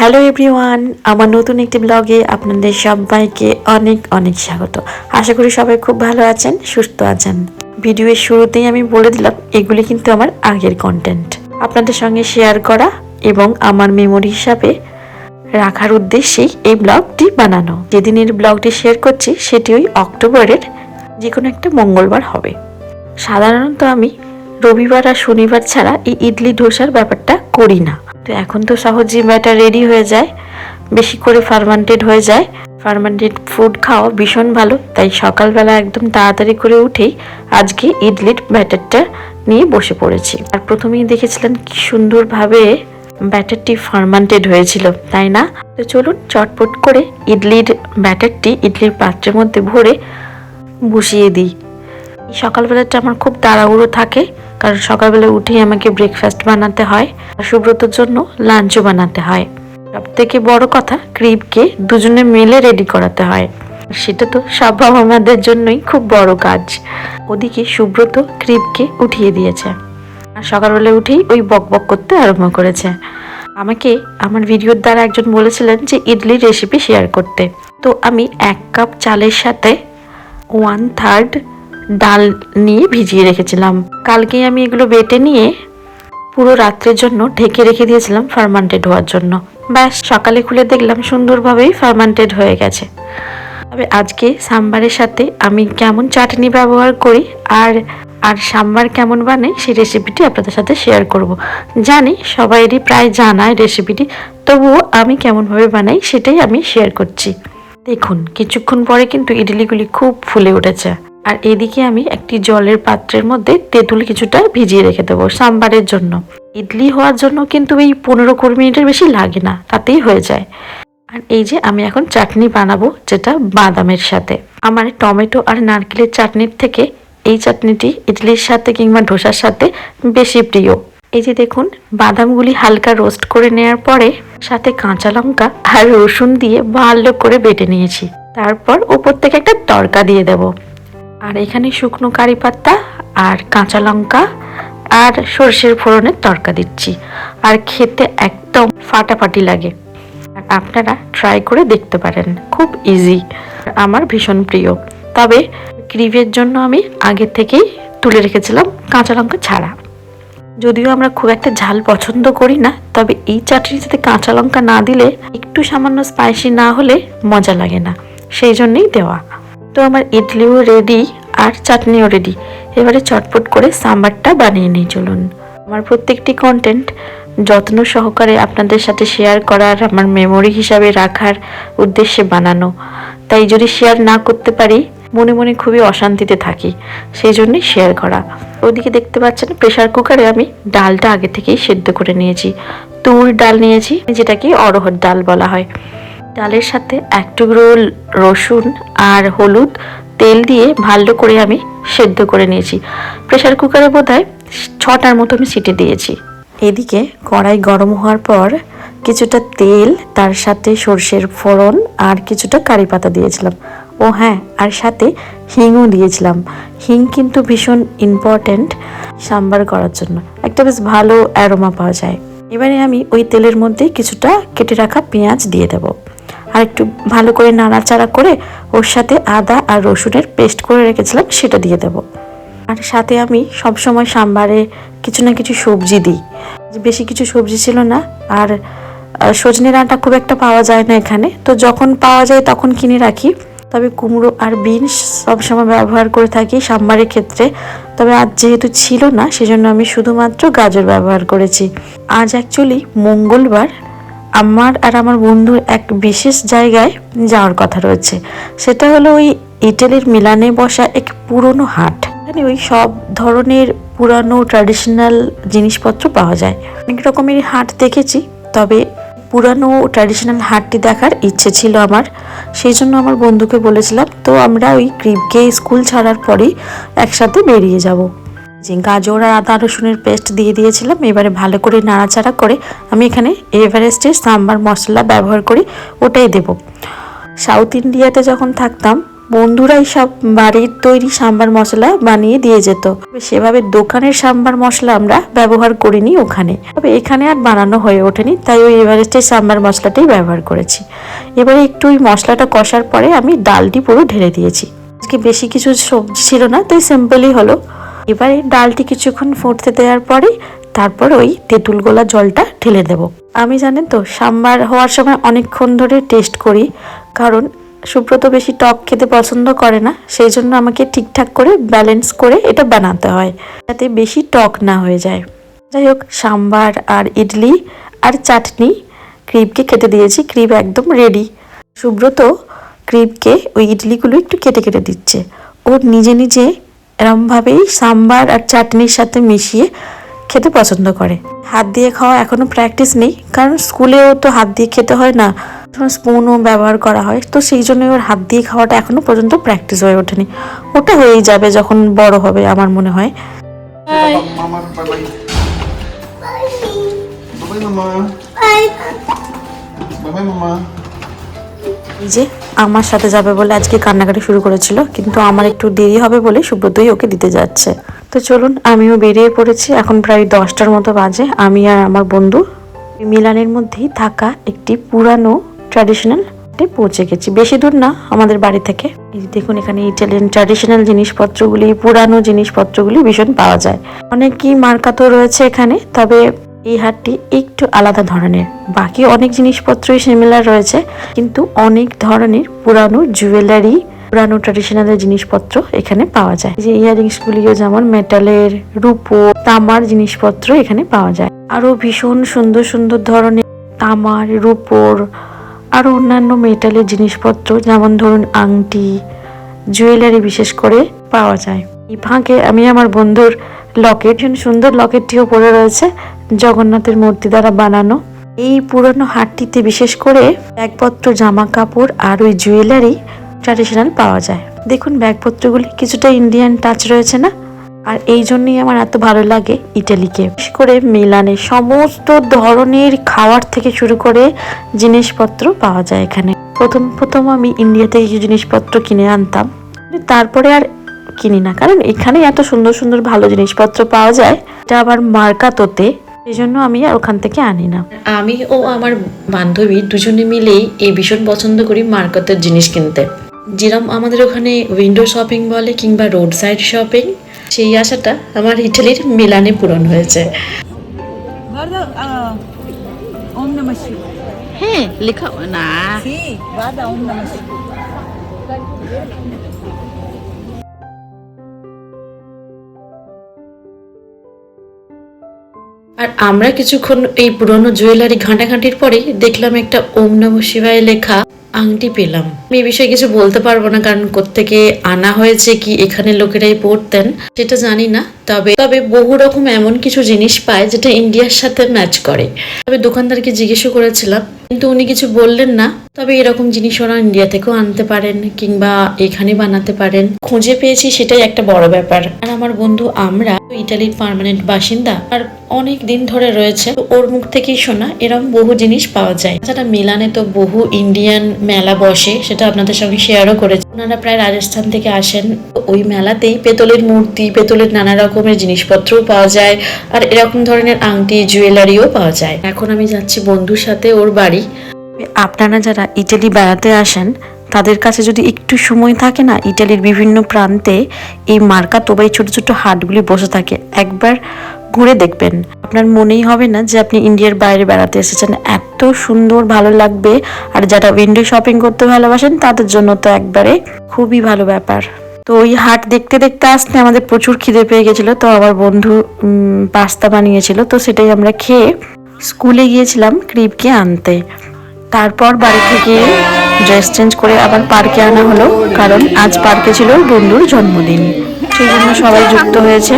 Hello everyone আমার নতুন একটি ব্লগে আপনাদের সবাইকে অনেক অনেক স্বাগত। আশা করি সবাই খুব ভালো আছেন, সুস্থ আছেন। ভিডিওর শুরুতেই আমি বলে দিলাম, এগুলি কিন্তু আমার আগের কন্টেন্ট আপনাদের সঙ্গে শেয়ার করা এবং আমার মেমোরি হিসাবে রাখার উদ্দেশ্যেই এই ব্লগটি বানানো। যেদিনের ব্লগটি শেয়ার করছি, সেটি ওই অক্টোবরের যে কোনো একটা মঙ্গলবার হবে। সাধারণত আমি রবিবার আর শনিবার ছাড়া এই ইডলি ধোসার ব্যাপারটা করি না। তো এখন তো সহজেই ব্যাটার রেডি হয়ে যায়, বেশি করে ফার্মান্টেড হয়ে যায়। ফার্মান্টেড ফুড খাওয়া ভীষণ ভালো, তাই সকালবেলা একদম তাড়াতাড়ি করে উঠেই আজকে ইডলির ব্যাটারটা নিয়ে বসে পড়েছি। আর প্রথমেই দেখেছিলেন কি সুন্দরভাবে ব্যাটারটি ফার্মান্টেড হয়েছিল, তাই না? তো চলুন চটপট করে ইডলির ব্যাটারটি ইডলির পাত্রের মধ্যে ভরে বসিয়ে দিই। সকালবেলাটা আমার খুব তাড়াহুড়ো থাকে, কারণ সকালবেলা উঠেই আমাকে ব্রেকফাস্ট বানাতে হয়, আর সুব্রতর জন্য লাঞ্চও বানাতে হয়। সব থেকে বড় কথা, ক্রিপকে দুজনে মেলে রেডি করাতে হয়। সেটা তো সব বাবা মাদের জন্যই খুব বড় কাজ। ওদিকে সুব্রত ক্রিপকে উঠিয়ে দিয়েছে। আর সকালবেলা উঠেই ওই বক বক করতে আরম্ভ করেছে। আমাকে আমার ভিডিওর দ্বারা একজন বলেছিলেন যে ইডলির রেসিপি শেয়ার করতে। তো আমি এক কাপ চালের সাথে ওয়ান থার্ড ডাল নিয়ে ভিজিয়ে রেখেছিলাম। কালকেই আমি এগুলো বেটে নিয়ে পুরো রাত্রের জন্য ঢেকে রেখে দিয়েছিলাম ফার্মান্টেড হওয়ার জন্য। ব্যাস, সকালে খুলে দেখলাম সুন্দরভাবেই ফার্মান্টেড হয়ে গেছে। তবে আজকে সাম্বারের সাথে আমি কেমন চাটনি ব্যবহার করি আর আর সাম্বার কেমন বানাই সেই রেসিপিটি আপনাদের সাথে শেয়ার করব। জানি সবাইরই প্রায় জানায় রেসিপিটি তবুও আমি কেমনভাবে বানাই সেটাই আমি শেয়ার করছি। দেখুন, কিছুক্ষণ পরে কিন্তু ইডলিগুলি খুব ফুলে উঠেছে। আর এদিকে আমি একটি জলের পাত্রের মধ্যে তেঁতুল কিছুটা ভিজিয়ে রেখে দেবো সাম্বারের জন্য। ইডলি হওয়ার জন্য কিন্তু এই পনেরো কুড়ি মিনিটের বেশি লাগে না, তাতেই হয়ে যায়। আর এই যে আমি এখন চাটনি বানাবো, যেটা বাদামের সাথে। আমার টমেটো আর নারকেলের চাটনির থেকে এই চাটনিটি ইডলির সাথে কিংবা ধোসার সাথে বেশি প্রিয়। এই যে দেখুন, বাদামগুলি হালকা রোস্ট করে নেওয়ার পরে সাথে কাঁচা লঙ্কা আর রসুন দিয়ে ভালো করে বেটে নিয়েছি। তারপর উপর থেকে একটা তড়কা দিয়ে দেবো। আর এখানে শুকনো কারি পাতা আর কাঁচা লঙ্কা আর সর্ষের ফোড়নের তরকা দিচ্ছি। আর খেতে একদম ফাটাফাটি লাগে। আপনারা ট্রাই করে দেখতে পারেন। খুব ইজি আমার ভীষণ প্রিয়। তবে ক্রিভের জন্য আমি আগে থেকেই তুলে রেখেছিলাম কাঁচা লঙ্কা ছাড়া। যদিও আমরা খুব একটা ঝাল পছন্দ করি না, তবে এই চাটনির সাথে কাঁচা লঙ্কা না দিলে একটু সামান্য স্পাইসি না হলে মজা লাগে না। সেই জন্যই দেওয়া। তো আমার ইডলিও রেডি আর চাটনিও রেডি এবারে চটপট করে সাম্বারটা বানিয়ে নিয়ে চলুন। আমার প্রত্যেকটি কন্টেন্ট যত্ন সহকারে আপনাদের সাথে শেয়ার করার, আমার মেমোরি হিসাবে রাখার উদ্দেশ্যে বানানো। তাই যদি শেয়ার না করতে পারি, মনে মনে খুবই অশান্তিতে থাকি, সেই জন্যই শেয়ার করা। ওদিকে দেখতে পাচ্ছেন প্রেশার কুকারে আমি ডালটা আগে থেকেই সেদ্ধ করে নিয়েছি। তুর ডাল নিয়েছি, যেটাকে অরহর ডাল বলা হয়। ডালের সাথে এক টুকরো রসুন আর হলুদ তেল দিয়ে ভালো করে আমি সেদ্ধ করে নিয়েছি। প্রেশার কুকারে বোধ হয় ছটার মতো আমি সিটি দিয়েছি। এদিকে কড়াই গরম হওয়ার পর কিছুটা তেল, তার সাথে সর্ষের ফোড়ন আর কিছুটা কারি পাতা দিয়েছিলাম। ও হ্যাঁ আর সাথে হিংও দিয়েছিলাম। হিং কিন্তু ভীষণ ইম্পর্ট্যান্ট সাম্বার করার জন্য। একটা বেশ ভালো অ্যারোমা পাওয়া যায়। এবারে আমি ওই তেলের মধ্যে কিছুটা কেটে রাখা পেঁয়াজ দিয়ে দেবো। আর একটু ভালো করে নাড়াচাড়া করে ওর সাথে আদা আর রসুনের পেস্ট করে রেখেছিলাম সেটা দিয়ে দেবো। আর সাথে আমি সব সময় সাম্বারে কিছু না কিছু সবজি দিই। বেশি কিছু সবজি ছিল না আর আহ, সজনে ডাঁটা খুব একটা পাওয়া যায় না এখানে। তো যখন পাওয়া যায় তখন কিনে রাখি। তবে কুমড়ো আর বিনস সবসময় ব্যবহার করে থাকি সাম্বারের ক্ষেত্রে। তবে আজ যেহেতু ছিল না সেজন্য আমি শুধুমাত্র গাজর ব্যবহার করেছি। আজ অ্যাকচুয়ালি মঙ্গলবার আমার আর আমার বন্ধুর এক বিশেষ জায়গায় যাওয়ার কথা রয়েছে। সেটা হলো ওই ইটালির মিলানে বসা এক পুরনো হাট। এখানে ওই সব ধরনের পুরানো ট্র্যাডিশনাল জিনিসপত্র পাওয়া যায়। অনেক রকমের হাট দেখেছি, তবে পুরানো ট্র্যাডিশনাল হাটটি দেখার ইচ্ছে ছিল আমার। সেই জন্য আমার বন্ধুকে বলেছিলাম, তো আমরা ওই ক্রিপকে স্কুল ছাড়ার পরেই একসাথে বেরিয়ে যাব। গাজর আর আদা রসুনের পেস্ট দিয়ে দিয়েছিলাম, এবারে ভালো করে নাড়াচাড়া করে আমি এখানে এভারেস্টের সাম্বার মশলা ব্যবহার করি ওটাই দেব। সাউথ ইন্ডিয়াতে যখন থাকতাম, বন্ধুরাই সব বাড়ির তৈরি সাম্বার মশলা বানিয়ে দিয়ে যেত। সেভাবে দোকানের সাম্বার মশলা আমরা ব্যবহার করিনি ওখানে। তবে এখানে আর বানানো হয়ে ওঠেনি, তাই ওই এভারেস্টের সাম্বার মশলাটাই ব্যবহার করেছি। এবারে একটু ওই মশলাটা কষার পরে আমি ডালটি পুরো ঢেলে দিয়েছি। আজকে বেশি কিছু সবজি ছিল না, তাই সিম্পলই হলো। এবারে ডালটি কিছুক্ষণ ফুটতে দেওয়ার পরে তারপর ওই তেঁতুল গোলা জলটা ঢেলে দেব। আমি জানেন তো, সাম্বার হওয়ার সময় অনেকক্ষণ ধরে টেস্ট করি, কারণ সুব্রত বেশি টক খেতে পছন্দ করে না, সেই জন্য আমাকে ঠিকঠাক করে ব্যালেন্স করে এটা বানাতে হয়, যাতে বেশি টক না হয়ে যায়। যাই হোক, সাম্বার আর ইডলি আর চাটনি, ক্রিপকে খেতে দিয়েছি, ক্রিপ একদম রেডি সুব্রত ক্রিপকে ওই ইডলিগুলো একটু কেটে কেটে দিচ্ছে। ওর নিজে নিজে এরমভাবেই সাম্বার আর চাটনির সাথে মিশিয়ে খেতে পছন্দ করে। হাত দিয়ে খাওয়া এখনও প্র্যাকটিস নেই কারণ স্কুলেও তো হাত দিয়ে খেতে হয় না। স্পুনও ব্যবহার করা হয় তো সেই জন্য ওর হাত দিয়ে খাওয়াটা এখনও পর্যন্ত প্র্যাকটিস হয়ে ওঠেনি। ওটা হয়েই যাবে যখন বড় হবে আমার মনে হয়। Bye, Mama. যে আমার সাথে যাবে বলে আজকে কান্নাকাটি শুরু করেছিল, কিন্তু আমার একটু দেরি হবে বলে সুব্রতই ওকে দিতে যাচ্ছে। তো চলুন, আমিও বেরিয়ে পড়েছি, এখন প্রায় দশটার মতো বাজে। আমি আর আমার বন্ধু মিলানের মধ্যেই থাকা একটি পুরানো ট্র্যাডিশনাল পৌঁছে গেছি। বেশি দূর না, আমাদের বাড়ি থেকে। দেখুন, এখানে ইটালিয়ান ট্র্যাডিশনাল জিনিসপত্রগুলি, পুরানো জিনিসপত্রগুলি ভীষণ পাওয়া যায়। অনেকই মার্কা তো রয়েছে এখানে, তবে এই হাটটি একটু আলাদা ধরনের। বাকি অনেক জিনিসপত্রই সিমিলার রয়েছে, কিন্তু অনেক ধরনের পুরানো জুয়েলারি পুরানো ট্র্যাডিশনাল জিনিসপত্র এখানে পাওয়া যায়। যে ইয়ারিংস গুলিও যেমন মেটালের রূপো, তামার জিনিসপত্র এখানে পাওয়া যায়। আরও ভীষণ সুন্দর সুন্দর ধরনের তামার, রূপোর আরও অন্যান্য মেটালের জিনিসপত্র, যেমন ধরুন আংটি জুয়েলারি বিশেষ করে পাওয়া যায়। এই ফাঁকে আমি আমার বন্ধুর লকেট ভীষণ সুন্দর লকেটটিও পড়ে রয়েছে, জগন্নাথের মূর্তি দ্বারা বানানো। এই পুরনো হাটটিতে বিশেষ করে ব্যাগপত্র জামা কাপড় আর ওই জুয়েলারি ট্র্যাডিশনাল পাওয়া যায়। দেখুন, ব্যাগপত্রগুলি কিছুটা ইন্ডিয়ান টাচ রয়েছে না? আর এই জন্যই আমার এত ভালো লাগে ইটালিকে। বিশেষ করে মিলানে সমস্ত ধরনের খাওয়ার থেকে শুরু করে জিনিসপত্র পাওয়া যায় এখানে। প্রথম প্রথম আমি ইন্ডিয়া থেকে কিছু জিনিসপত্র কিনে আনতাম। তারপরে আর কিনি না। কারণ এখানে এত সুন্দর সুন্দর ভালো জিনিসপত্র পাওয়া যায় এটা আবার মার্কাতোতে সেই জন্য আমি আর ওখান থেকে আনি না। আমি ও আমার বান্ধবী দুজনে মিলেই এই ভীষণ পছন্দ করি মার্কেটের জিনিস কিনতে। যেরকম আমাদের ওখানে উইন্ডো শপিং বলে কিংবা রোড সাইড শপিং সেই আশাটা আমার ইটালির মিলানে পূরণ হয়েছে. হ্যাঁ লেখা না। আর আমরা কিছুক্ষণ এই পুরনো জুয়েলারি ঘাঁটাঘাঁটির পরেই দেখলাম একটা ওম নম শিবায় লেখা আংটি পেলাম। আমি এই বিষয়ে কিছু বলতে পারব না, কারণ কোত্থেকে আনা হয়েছে, কি এখানে লোকেরাই পড়তেন, সেটা জানি না। তবে তবে বহু রকম এমন কিছু জিনিস পায় যেটা ইন্ডিয়ার সাথে ম্যাচ করে। তবে দোকানদারকে জিজ্ঞেসও করেছিলাম, কিন্তু উনি কিছু বললেন না। তবে এরকম জিনিস ওরা ইন্ডিয়া থেকেও আনতে পারেন কিংবা এখানে বানাতে পারেন। খুঁজে পেয়েছি সেটাই একটা বড় ব্যাপার। আর আমার বন্ধু আমরা ইটালির পার্মানেন্ট বাসিন্দা, আর অনেক দিন ধরে রয়েছে। ওর মুখ থেকেই শোনা এরকম বহু জিনিস পাওয়া যায়। তাছাড়া মিলানে তো বহু ইন্ডিয়ান মেলা বসে, সেটা আপনাদের সঙ্গে শেয়ারও করেছে। ওনারা প্রায় রাজস্থান থেকে আসেন। ওই মেলাতেই পেতলের মূর্তি, পেতলের নানা রকমের জিনিসপত্রও পাওয়া যায়, আর এরকম ধরনের আংটি, জুয়েলারিও পাওয়া যায়। এখন আমি যাচ্ছি বন্ধুর সাথে ওর বাড়ি। আপনারা যারা ইটালি বেড়াতে আসেন, তাদের কাছে যদি একটু সময় থাকে না, ইটালির বিভিন্ন প্রান্তে এই মার্কা তোবাই ছোট ছোট হাটগুলি বসে থাকে, একবার ঘুরে দেখবেন। আপনার মনেই হবে না যে আপনি ইন্ডিয়ার বাইরে বেড়াতে এসেছেন। এত সুন্দর, ভালো লাগবে, আর যারা উইন্ডো শপিং করতে ভালোবাসেন, তাদের জন্য তো একবারে খুবই ভালো ব্যাপার। তো ওই হাট দেখতে দেখতে আসতে আমাদের প্রচুর খিদে পেয়ে গেছিল, তো আমার বন্ধু পাস্তা বানিয়েছিল, তো সেটাই আমরা খেয়ে স্কুলে গিয়েছিলাম ক্রিপকে আনতে। তারপর বাড়ি থেকে ড্রেস চেঞ্জ করে আবার পার্কে আনা হলো, কারণ আজ পার্কে ছিল বন্ধুর জন্মদিন। সেই জন্য সবাই যুক্ত হয়েছে।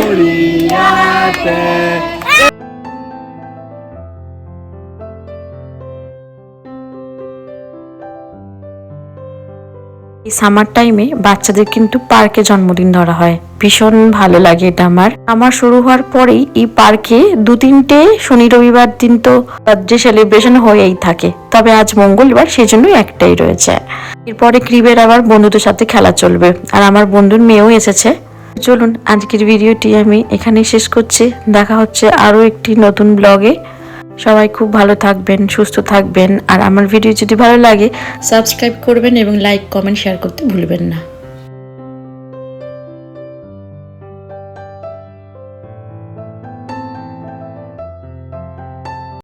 এই সামার টাইমে বাচ্চাদের কিন্তু পার্কে জন্মদিন ধরা হয়। ভীষণ ভালো লাগে এটা আমার। আমার শুরু হওয়ার পরেই এই পার্কে দু তিনটে শনি রবিবার দিন তো বার্থডে সেলিব্রেশন হয়েই থাকে। তবে আজ মঙ্গলবার সেই জন্যই একটাই রয়েছে। এরপরে ক্রিবের আবার বন্ধুদের সাথে খেলা চলবে। আর আমার বন্ধুর মেয়েও এসেছে। চলুন, আজকের ভিডিওটি আমি এখানেই শেষ করছি। দেখা হচ্ছে আরও একটি নতুন ব্লগে সবাই খুব ভালো থাকবেন, সুস্থ থাকবেন। আর আমার ভিডিও যদি ভালো লাগে সাবস্ক্রাইব করবেন এবং লাইক কমেন্ট শেয়ার করতে ভুলবেন না।